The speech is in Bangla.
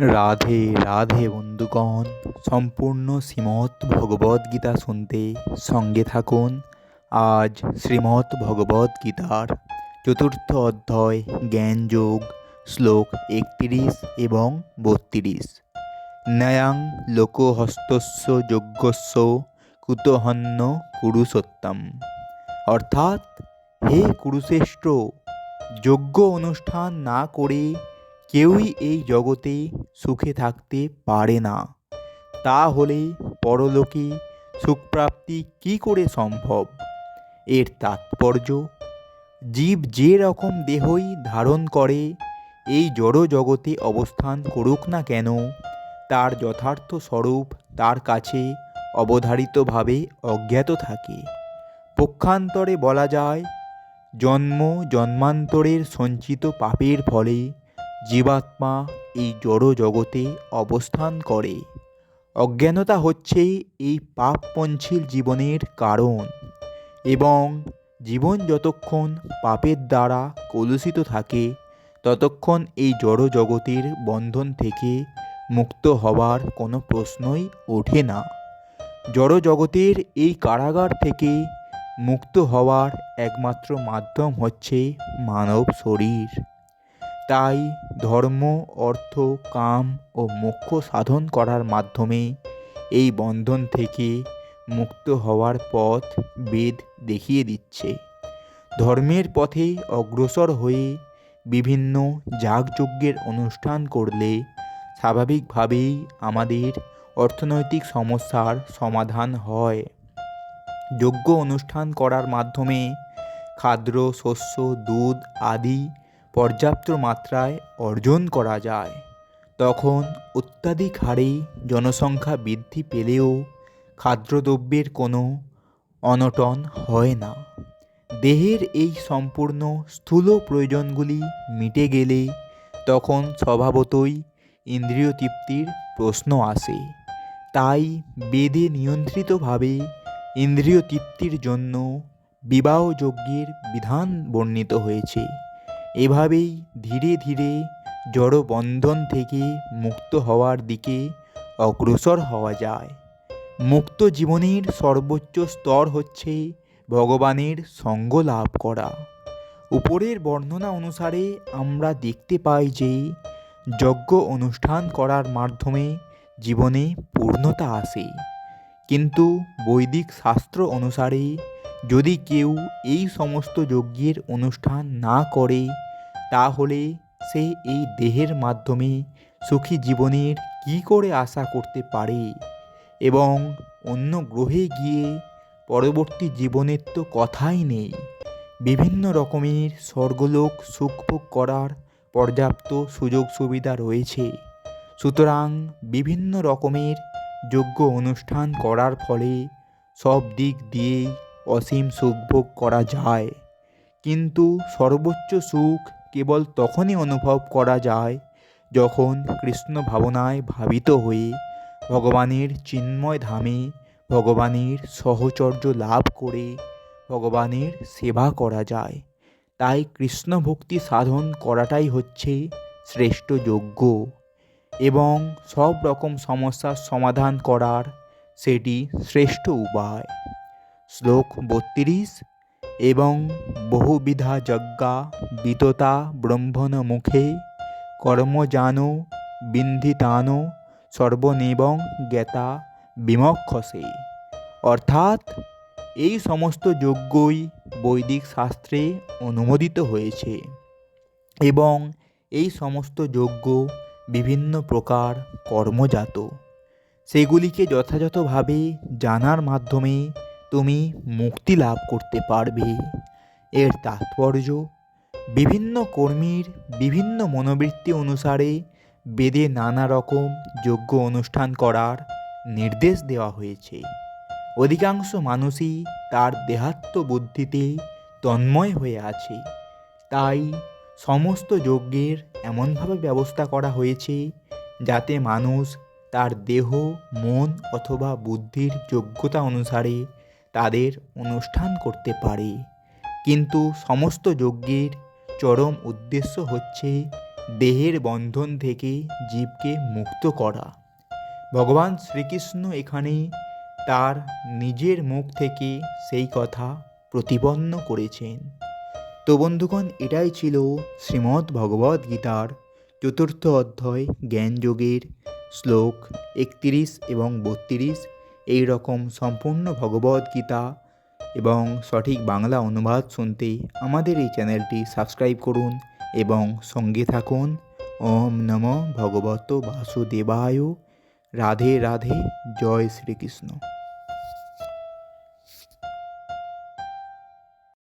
রাধে রাধে বন্ধুগণ, সম্পূর্ণ শ্রীমৎ ভগবদ গীতা শুনতে সঙ্গে থাকুন। আজ শ্রীমৎ ভগবদ গীতার চতুর্থ অধ্যায়, জ্ঞানযোগ, শ্লোক একত্রিশ এবং বত্রিশ। ন্যায়াং লোকহস্তস্য যজ্ঞস্য কুতহন্য কুরুষোত্তম অর্থাৎ, হে কুরুশ্রেষ্ঠ, যজ্ঞ অনুষ্ঠান না করে কেউই এই জগতে সুখে থাকতে পারে না। তাহলে পরলোকে সুখপ্রাপ্তি কী করে সম্ভব? এর তাৎপর্য, জীব যে রকম দেহই ধারণ করে, এই জড় জগতে অবস্থান করুক না কেন, তার যথার্থ স্বরূপ তার কাছে অবধারিতভাবে অজ্ঞাত থাকে। পক্ষান্তরে বলা যায়, জন্ম জন্মান্তরের সঞ্চিত পাপের ফলে জীবাত্মা এই জড় জগতে অবস্থান করে। অজ্ঞানতা হচ্ছে এই পাপপঞ্ছিল জীবনের কারণ এবং জীবন যতক্ষণ পাপের দ্বারা কলুষিত থাকে, ততক্ষণ এই জড় জগতের বন্ধন থেকে মুক্ত হওয়ার কোনো প্রশ্নই ওঠে না। জড় জগতের এই কারাগার থেকে মুক্ত হওয়ার একমাত্র মাধ্যম হচ্ছে মানব শরীর। তাই ধর্ম, অর্থ, কাম ও মোক্ষ সাধন করার মাধ্যমে এই বন্ধন থেকে মুক্ত হওয়ার পথ বেদ দেখিয়ে দিচ্ছে। ধর্মের পথে অগ্রসর হয়ে বিভিন্ন যাগযজ্ঞের অনুষ্ঠান করলে স্বাভাবিকভাবেই আমাদের অর্থনৈতিক সমস্যার সমাধান হয়। যজ্ঞ অনুষ্ঠান করার মাধ্যমে খাদ্য, শস্য, দুধ আদি পর্যাপ্ত মাত্রায় অর্জন করা যায়। তখন অত্যাধিক হারে জনসংখ্যা বৃদ্ধি পেলেও খাদ্যদ্রব্যের কোনো অনটন হয় না। দেহের এই সম্পূর্ণ স্থূল প্রয়োজনগুলি মিটে গেলে তখন স্বভাবতই ইন্দ্রিয় তৃপ্তির প্রশ্ন আসে। তাই বেদে নিয়ন্ত্রিতভাবে ইন্দ্রিয় তৃপ্তির জন্য বিবাহযজ্ঞের বিধান বর্ণিত হয়েছে। এভাবেই ধীরে ধীরে জড়বন্ধন থেকে মুক্ত হওয়ার দিকে অগ্রসর হওয়া যায়। মুক্ত জীবনের সর্বোচ্চ স্তর হচ্ছে ভগবানের সঙ্গ লাভ করা। উপরের বর্ণনা অনুসারে আমরা দেখতে পাই যে যজ্ঞ অনুষ্ঠান করার মাধ্যমে জীবনে পূর্ণতা আসে। কিন্তু বৈদিক শাস্ত্র অনুসারে যদি কেউ এই সমস্ত যজ্ঞের অনুষ্ঠান না করে, তাহলে সে এই দেহের মাধ্যমে সুখী জীবনের কী করে আশা করতে পারে? এবং অন্য গ্রহে গিয়ে পরবর্তী জীবনের তো কথাই নেই। বিভিন্ন রকমের স্বর্গলোক সুখভোগ করার পর্যাপ্ত সুযোগ সুবিধা রয়েছে। সুতরাং বিভিন্ন রকমের যোগ্য অনুষ্ঠান করার ফলে সব দিক দিয়েই অসীম সুখভোগ করা যায়। কিন্তু সর্বোচ্চ সুখ কেবল তখনই অনুভব করা যায়, যখন কৃষ্ণ ভাবনায় ভাবিত হয়ে ভগবানের চিন্ময় ধামে ভগবানের সহচর্য লাভ করে ভগবানের সেবা করা যায়। তাই কৃষ্ণ ভক্তি সাধন করাটাই হচ্ছে শ্রেষ্ঠ যোগ্য এবং সব রকম সমস্যার সমাধান করার সেটি শ্রেষ্ঠ উপায়। শ্লোক বত্রিশ, এবং বহুবিধা যজ্ঞা বিততা ব্রহ্মণ মুখে কর্মজানো বিন্ধিতানো সর্বনেবং জ্ঞাতা বিমক্ষসে। অর্থাৎ এই সমস্ত যজ্ঞই বৈদিক শাস্ত্রে অনুমোদিত হয়েছে, এবং এই সমস্ত যজ্ঞ বিভিন্ন প্রকার কর্মজাত। সেগুলিকে যথাযথভাবে জানার মাধ্যমে তুমি মুক্তি লাভ করতে পারবে। এর তাৎপর্য, বিভিন্ন কর্মীর বিভিন্ন মনোবৃত্তি অনুসারে বেদে নানা রকম যোগ্য অনুষ্ঠান করার নির্দেশ দেওয়া হয়েছে। অধিকাংশ মানুষই তার দেহাত্ম বুদ্ধিতে তন্ময় হয়ে আছে। তাই সমস্ত যজ্ঞের এমনভাবে ব্যবস্থা করা হয়েছে যাতে মানুষ তার দেহ, মন অথবা বুদ্ধির যোগ্যতা অনুসারে তাদের অনুষ্ঠান করতে পারে। কিন্তু সমস্ত যজ্ঞের চরম উদ্দেশ্য হচ্ছে দেহের বন্ধন থেকে জীবকে মুক্ত করা। ভগবান শ্রীকৃষ্ণ এখানে তার নিজের মুখ থেকে সেই কথা প্রতিপন্ন করেছেন। তো বন্ধুগণ, এটাই ছিল শ্রীমদ্ ভগবদ গীতার চতুর্থ অধ্যায় জ্ঞানযোগের শ্লোক একত্রিশ এবং বত্রিশ। এই রকম সম্পূর্ণ ভগবদ গীতা এবং সঠিক বাংলা অনুবাদ শুনতে আমাদের এই চ্যানেলটি সাবস্ক্রাইব করুন এবং সঙ্গে থাকুন। ওম নম ভগবত বাসুদেবায়। রাধে রাধে, জয় শ্রীকৃষ্ণ।